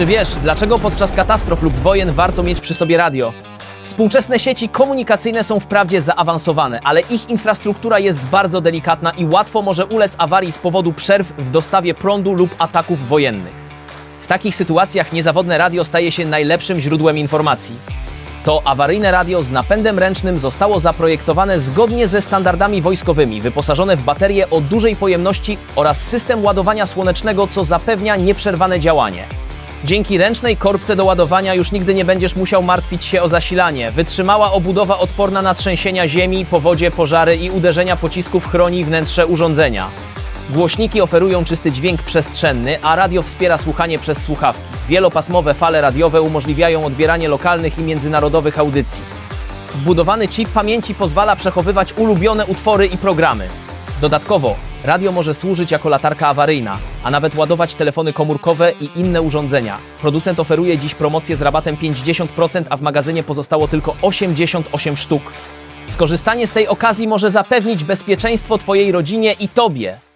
Czy wiesz, dlaczego podczas katastrof lub wojen warto mieć przy sobie radio? Współczesne sieci komunikacyjne są wprawdzie zaawansowane, ale ich infrastruktura jest bardzo delikatna i łatwo może ulec awarii z powodu przerw w dostawie prądu lub ataków wojennych. W takich sytuacjach niezawodne radio staje się najlepszym źródłem informacji. To awaryjne radio z napędem ręcznym zostało zaprojektowane zgodnie ze standardami wojskowymi, wyposażone w baterie o dużej pojemności oraz system ładowania słonecznego, co zapewnia nieprzerwane działanie. Dzięki ręcznej korbce do ładowania już nigdy nie będziesz musiał martwić się o zasilanie. Wytrzymała obudowa odporna na trzęsienia ziemi, powodzie, pożary i uderzenia pocisków chroni wnętrze urządzenia. Głośniki oferują czysty dźwięk przestrzenny, a radio wspiera słuchanie przez słuchawki. Wielopasmowe fale radiowe umożliwiają odbieranie lokalnych i międzynarodowych audycji. Wbudowany chip pamięci pozwala przechowywać ulubione utwory i programy. Dodatkowo, radio może służyć jako latarka awaryjna, a nawet ładować telefony komórkowe i inne urządzenia. Producent oferuje dziś promocję z rabatem 50%, a w magazynie pozostało tylko 88 sztuk. Skorzystanie z tej okazji może zapewnić bezpieczeństwo Twojej rodzinie i Tobie.